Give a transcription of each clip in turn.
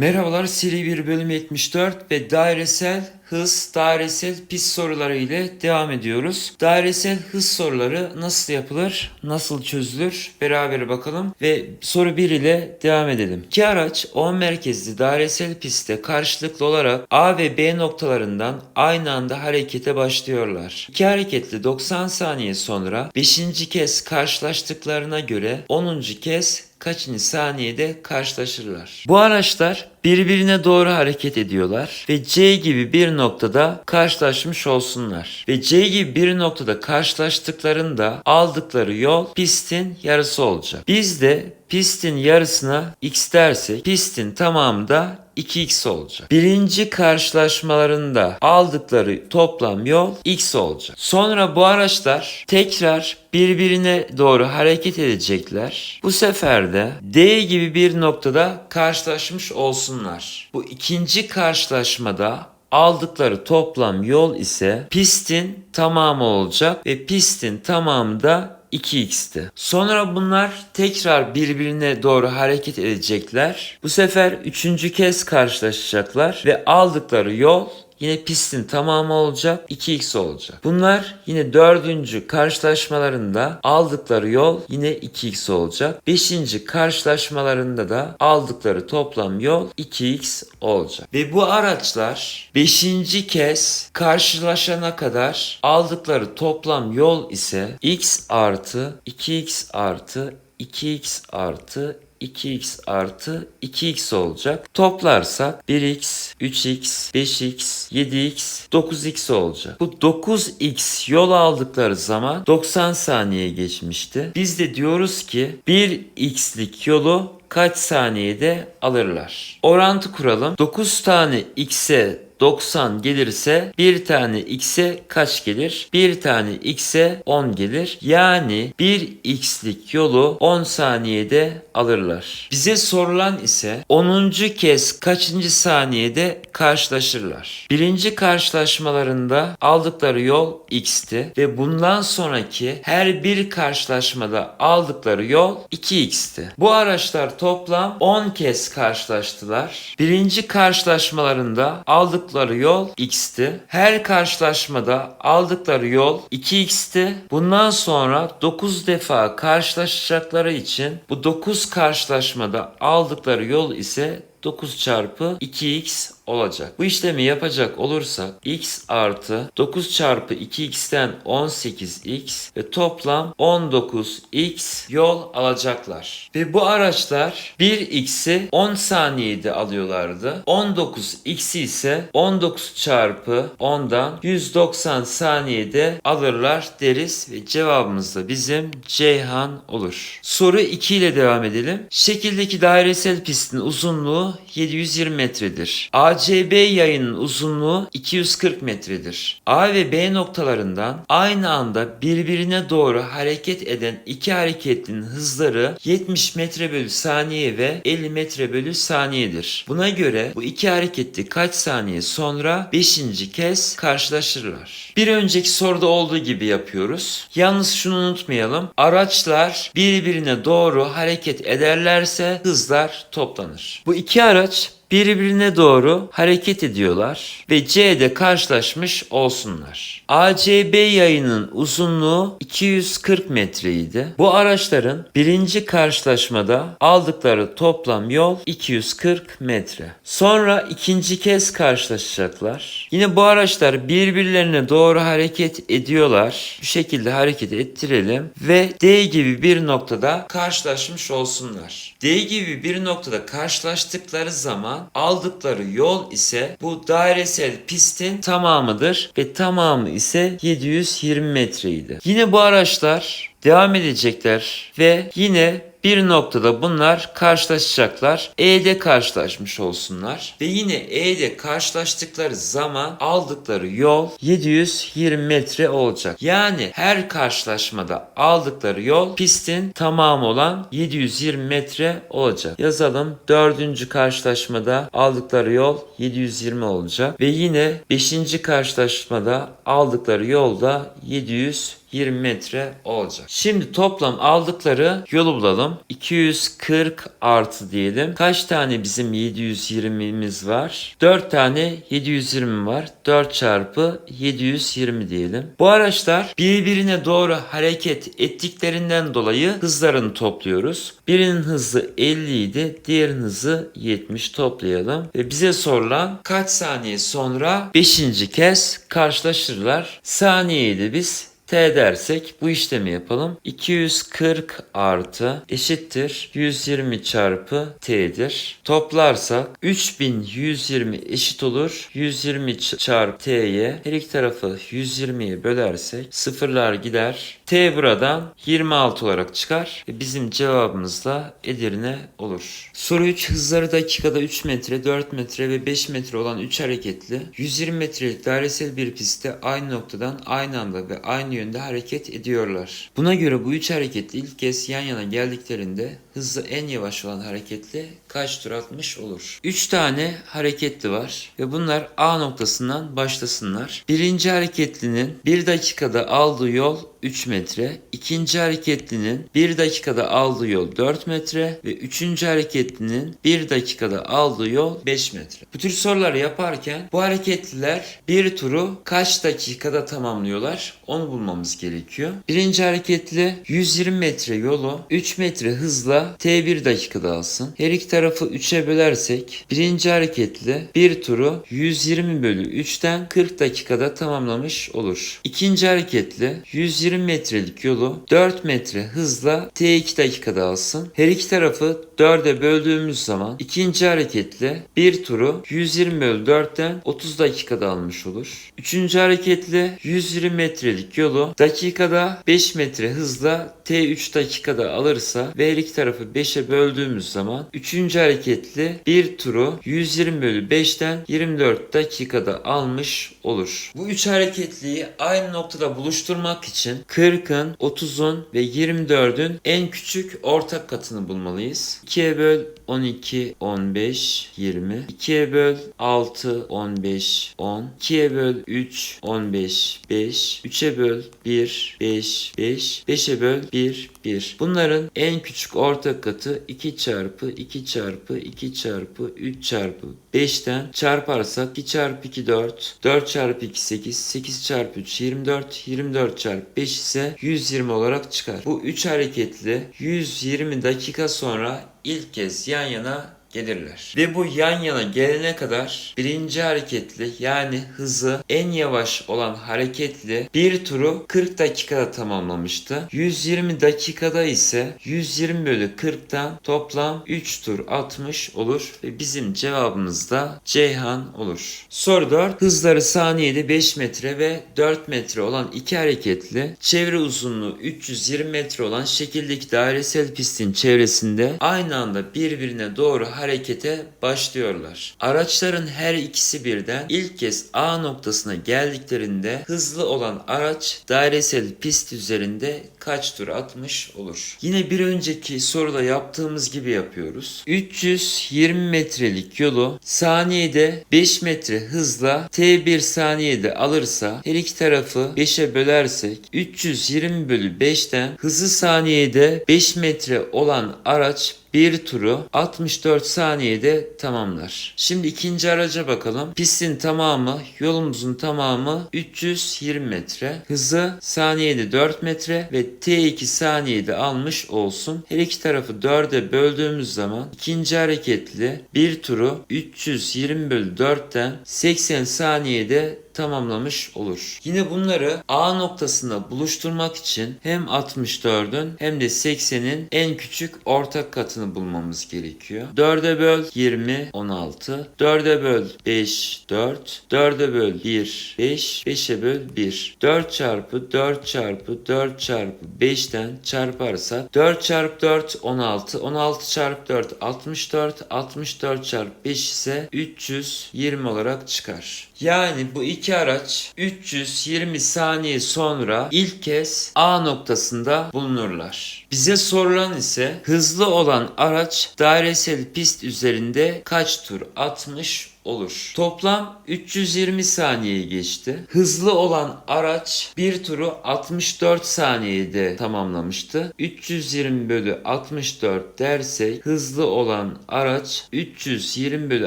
Merhabalar seri 1 bölüm 74 ve dairesel hız, dairesel pist soruları ile devam ediyoruz. Dairesel hız soruları nasıl yapılır, nasıl çözülür beraber bakalım ve soru 1 ile devam edelim. İki araç O merkezli dairesel pistte karşılıklı olarak A ve B noktalarından aynı anda harekete başlıyorlar. İki hareketli 90 saniye sonra 5. kez karşılaştıklarına göre 10. kez kaçıncı saniyede karşılaşırlar. Bu araçlar birbirine doğru hareket ediyorlar ve C gibi bir noktada karşılaşmış olsunlar. Ve C gibi bir noktada karşılaştıklarında aldıkları yol pistin yarısı olacak. Biz de pistin yarısına x dersek pistin tamamı da 2x olacak. Birinci karşılaşmalarında aldıkları toplam yol x olacak. Sonra bu araçlar tekrar birbirine doğru hareket edecekler. Bu sefer de D gibi bir noktada karşılaşmış olsunlar. Bu ikinci karşılaşmada aldıkları toplam yol ise pistin tamamı olacak ve pistin tamamı da 2x'ti. Sonra bunlar tekrar birbirine doğru hareket edecekler. Bu sefer üçüncü kez karşılaşacaklar ve aldıkları yol yine pistin tamamı olacak 2x olacak. Bunlar yine dördüncü karşılaşmalarında aldıkları yol yine 2x olacak. Beşinci karşılaşmalarında da aldıkları toplam yol 2x olacak. Ve bu araçlar beşinci kez karşılaşana kadar aldıkları toplam yol ise x artı 2x artı 2x artı 2x artı 2x olacak. Toplarsak 1x, 3x, 5x, 7x, 9x olacak. Bu 9x yol aldıkları zaman 90 saniye geçmişti. Biz de diyoruz ki 1x'lik yolu kaç saniyede alırlar? Orantı kuralım. 9 tane x'e 90 gelirse bir tane x'e kaç gelir? Bir tane x'e 10 gelir. Yani 1x'lik yolu 10 saniyede alırlar. Bize sorulan ise 10. kez kaçıncı saniyede karşılaşırlar? Birinci karşılaşmalarında aldıkları yol x'ti ve bundan sonraki her bir karşılaşmada aldıkları yol 2x'ti. Bu araçlar toplam 10 kez karşılaştılar. Birinci karşılaşmalarında aldıkları yol x'ti. Her karşılaşmada aldıkları yol 2x'ti. Bundan sonra 9 defa karşılaşacakları için bu 9 karşılaşmada aldıkları yol ise 9 çarpı 2x olacak. Bu işlemi yapacak olursak x artı 9 çarpı 2x'ten 18x ve toplam 19x yol alacaklar. Ve bu araçlar 1x'i 10 saniyede alıyorlardı. 19x'i ise 19 çarpı 10'dan 190 saniyede alırlar deriz ve cevabımız da bizim Ceyhan olur. Soru 2 ile devam edelim. Şekildeki dairesel pistin uzunluğu 720 metredir. ACB yayının uzunluğu 240 metredir. A ve B noktalarından aynı anda birbirine doğru hareket eden iki hareketlinin hızları 70 metre bölü saniye ve 50 metre bölü saniyedir. Buna göre bu iki hareketli kaç saniye sonra 5. kez karşılaşırlar. Bir önceki soruda olduğu gibi yapıyoruz. Yalnız şunu unutmayalım. Araçlar birbirine doğru hareket ederlerse hızlar toplanır. Bu iki araç birbirine doğru hareket ediyorlar ve C'de karşılaşmış olsunlar. ACB yayının uzunluğu 240 metreydi. Bu araçların birinci karşılaşmada aldıkları toplam yol 240 metre. Sonra ikinci kez karşılaşacaklar. Yine bu araçlar birbirlerine doğru hareket ediyorlar. Bu şekilde hareket ettirelim ve D gibi bir noktada karşılaşmış olsunlar. D gibi bir noktada karşılaştıkları zaman aldıkları yol ise bu dairesel pistin tamamıdır ve tamamı ise 720 metreydi. Yine bu araçlar devam edecekler ve yine bir noktada bunlar karşılaşacaklar. E'de karşılaşmış olsunlar. Ve yine E'de karşılaştıkları zaman aldıkları yol 720 metre olacak. Yani her karşılaşmada aldıkları yol pistin tamamı olan 720 metre olacak. Yazalım. Dördüncü karşılaşmada aldıkları yol 720 olacak. Ve yine beşinci karşılaşmada aldıkları yol da 720 20 metre olacak. Şimdi toplam aldıkları yolu bulalım. 240 artı diyelim. Kaç tane bizim 720'miz var? 4 tane 720 var. 4 çarpı 720 diyelim. Bu araçlar birbirine doğru hareket ettiklerinden dolayı hızlarını topluyoruz. Birinin hızı 50 idi. Diğerinin hızı 70 toplayalım. Ve bize sorulan kaç saniye sonra 5. kez karşılaşırlar. Saniyeyi biz T dersek bu işlemi yapalım. 240 artı eşittir 120 çarpı T'dir. Toplarsak 3120 eşit olur. 120 ç- çarpı T'ye her iki tarafı 120'ye bölersek sıfırlar gider. T buradan 26 olarak çıkar. Bizim cevabımız da Edirne olur. Soru 3 hızları dakikada 3 metre, 4 metre ve 5 metre olan 3 hareketli 120 metrelik dairesel bir pistte aynı noktadan aynı anda ve aynı yönde hareket ediyorlar. Buna göre bu üç hareketli ilk kez yan yana geldiklerinde hızı en yavaş olan hareketli kaç tur atmış olur? 3 tane hareketli var ve bunlar A noktasından başlasınlar. Birinci hareketlinin 1 dakikada aldığı yol 3 metre, ikinci hareketlinin 1 dakikada aldığı yol 4 metre ve üçüncü hareketlinin 1 dakikada aldığı yol 5 metre. Bu tür sorular yaparken bu hareketliler bir turu kaç dakikada tamamlıyorlar onu bulmamız gerekiyor. Birinci hareketli 120 metre yolu 3 metre hızla T1 dakikada alsın. Her iki tarafı 3'e bölersek birinci hareketli bir turu 120 bölü 3'ten 40 dakikada tamamlamış olur. İkinci hareketli 120 metrelik yolu 4 metre hızla T2 dakikada alsın. Her iki tarafı 4'e böldüğümüz zaman ikinci hareketli bir turu 120 bölü 4'ten 30 dakikada almış olur. Üçüncü hareketli 120 metrelik yolu dakikada 5 metre hızla T3 dakikada alırsa ve her iki tarafı 5'e böldüğümüz zaman üçüncü hareketli bir turu 120 bölü 5'ten 24 dakikada almış olur. Bu üç hareketliyi aynı noktada buluşturmak için 40'ın, 30'un ve 24'ün en küçük ortak katını bulmalıyız. 2'ye böl 12, 15, 20. 2'ye böl 6, 15, 10. 2'ye böl 3, 15, 5. 3'e böl 1, 5, 5. 5'e böl 1, 1. Bunların en küçük ortak katı 2 çarpı 2 çarpı 2 çarpı 3 çarpı 5'ten çarparsak 2 çarpı 2 4, 4 çarpı 2 8, 8 çarpı 3 24, 24 çarpı 5 ise 120 olarak çıkar. Bu 3 hareketli 120 dakika sonra ilk kez yan yana gelirler. Ve bu yan yana gelene kadar birinci hareketli yani hızı en yavaş olan hareketli bir turu 40 dakikada tamamlamıştı. 120 dakikada ise 120 bölü 40'tan toplam 3 tur atmış olur ve bizim cevabımız da Ceyhan olur. Soru 4. Hızları saniyede 5 metre ve 4 metre olan iki hareketli çevre uzunluğu 320 metre olan şekildeki dairesel pistin çevresinde aynı anda birbirine doğru harekete başlıyorlar. Araçların her ikisi birden ilk kez A noktasına geldiklerinde hızlı olan araç dairesel pist üzerinde kaç tur atmış olur? Yine bir önceki soruda yaptığımız gibi yapıyoruz. 320 metrelik yolu saniyede 5 metre hızla T1 saniyede alırsa her iki tarafı 5'e bölersek 320 bölü 5'ten hızı saniyede 5 metre olan araç bir turu 64 saniyede tamamlar. Şimdi ikinci araca bakalım. Pistin tamamı, yolumuzun tamamı 320 metre. Hızı saniyede 4 metre ve T2 saniyede almış olsun. Her iki tarafı 4'e böldüğümüz zaman ikinci hareketli bir turu 320 bölü 4'ten 80 saniyede tamamlamış olur. Yine bunları A noktasında buluşturmak için hem 64'ün hem de 80'in en küçük ortak katını bulmamız gerekiyor. 4'e böl 20 16. 4'e böl 5 4. 4'e böl 1 5. 5'e böl 1. 4 çarpı 4 çarpı 4 çarpı 5'ten çarparsak 4 çarpı 4 16. 16 çarpı 4 64. 64 çarpı 5 ise 320 olarak çıkar. Yani bu iki araç 320 saniye sonra ilk kez A noktasında bulunurlar. Bize sorulan ise hızlı olan araç dairesel pist üzerinde kaç tur atmış olur. Toplam 320 saniyeyi geçti. Hızlı olan araç bir turu 64 saniyede tamamlamıştı. 320 bölü 64 dersek hızlı olan araç 320 bölü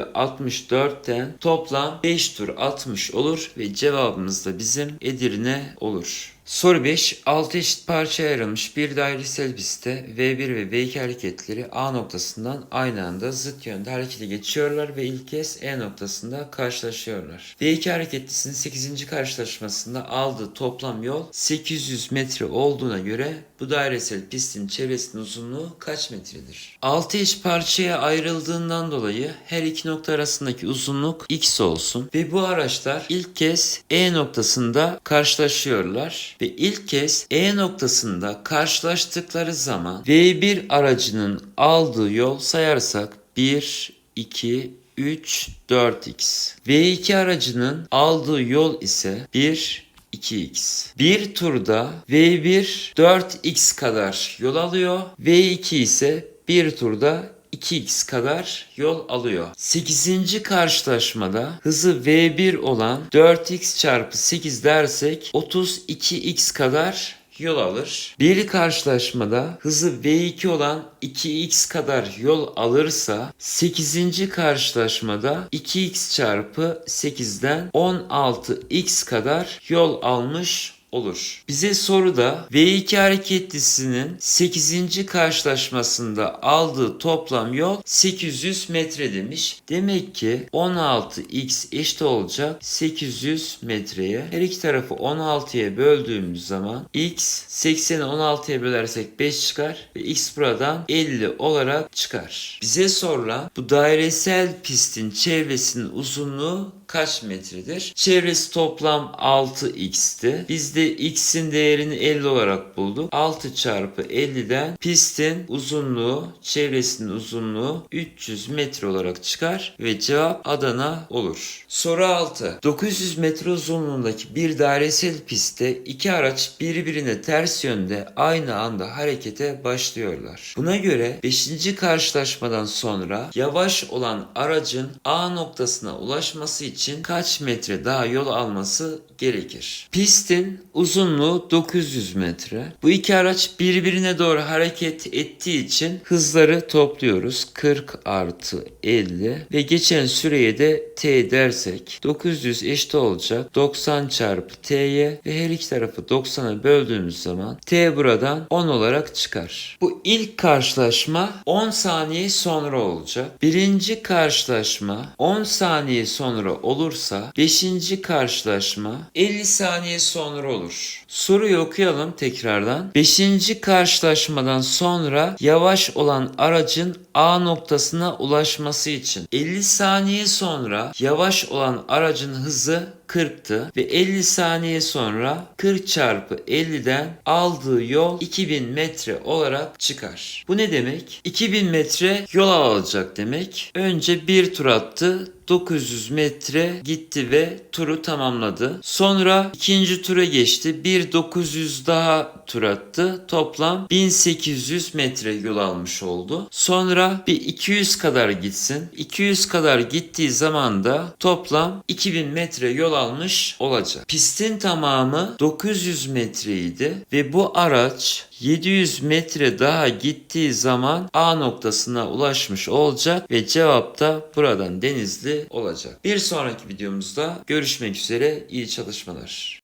64'ten toplam 5 tur atmış olur ve cevabımız da bizim Edirne olur. Soru 5. 6 eşit parçaya ayrılmış bir dairesel pistte V1 ve V2 hareketleri A noktasından aynı anda zıt yönde harekete geçiyorlar ve ilk kez E noktasında karşılaşıyorlar. V2 hareketlisinin 8. karşılaşmasında aldığı toplam yol 800 metre olduğuna göre bu dairesel pistin çevresinin uzunluğu kaç metredir? 6 eş parçaya ayrıldığından dolayı her iki nokta arasındaki uzunluk x olsun ve bu araçlar ilk kez E noktasında karşılaşıyorlar ve ilk kez E noktasında karşılaştıkları zaman V1 aracının aldığı yol sayarsak 1, 2, 3, 4x. V2 aracının aldığı yol ise 1, 2x. Bir turda V1 4x kadar yol alıyor. V2 ise bir turda 2x kadar yol alıyor. 8. karşılaşmada hızı V1 olan 4x çarpı 8 dersek 32x kadar yol alır. Bir karşılaşmada hızı V2 olan 2x kadar yol alırsa 8. karşılaşmada 2x çarpı 8'den 16x kadar yol almış olur. Bize soruda V2 hareketlisinin 8. karşılaşmasında aldığı toplam yol 800 metre demiş. Demek ki 16x eşit olacak 800 metreye. Her iki tarafı 16'ya böldüğümüz zaman x 80'i 16'ya bölersek 5 çıkar ve x buradan 50 olarak çıkar. Bize sorulan bu dairesel pistin çevresinin uzunluğu kaç metredir? Çevresi toplam 6x'ti. Biz de x'in değerini 50 olarak bulduk. 6 çarpı 50'den pistin uzunluğu, çevresinin uzunluğu 300 metre olarak çıkar ve cevap Adana olur. Soru 6. 900 metre uzunluğundaki bir dairesel pistte iki araç birbirine ters yönde aynı anda harekete başlıyorlar. Buna göre 5. karşılaşmadan sonra yavaş olan aracın A noktasına ulaşması için kaç metre daha yol alması gerekir? Pistin uzunluğu 900 metre. Bu iki araç birbirine doğru hareket ettiği için hızları topluyoruz. 40 artı 50 ve geçen süreye de t dersek 900 eşit olacak 90 çarpı t'ye ve her iki tarafı 90'a böldüğümüz zaman t buradan 10 olarak çıkar. Bu ilk karşılaşma 10 saniye sonra olacak. Birinci karşılaşma 10 saniye sonra olursa 5. karşılaşma 50 saniye sonra olur. Soruyu okuyalım tekrardan. 5. karşılaşmadan sonra yavaş olan aracın A noktasına ulaşması için 50 saniye sonra yavaş olan aracın hızı 40'tı ve 50 saniye sonra 40 çarpı 50'den aldığı yol 2000 metre olarak çıkar. Bu ne demek? 2000 metre yol alacak demek. Önce bir tur attı. 900 metre gitti ve turu tamamladı. Sonra ikinci tura geçti. Bir 900 daha tur attı. Toplam 1800 metre yol almış oldu. Sonra bir 200 kadar gitsin. 200 kadar gittiği zaman da toplam 2000 metre yol almış olacak. Pistin tamamı 900 metreydi ve bu araç 700 metre daha gittiği zaman A noktasına ulaşmış olacak ve cevap da buradan Denizli olacak. Bir sonraki videomuzda görüşmek üzere iyi çalışmalar.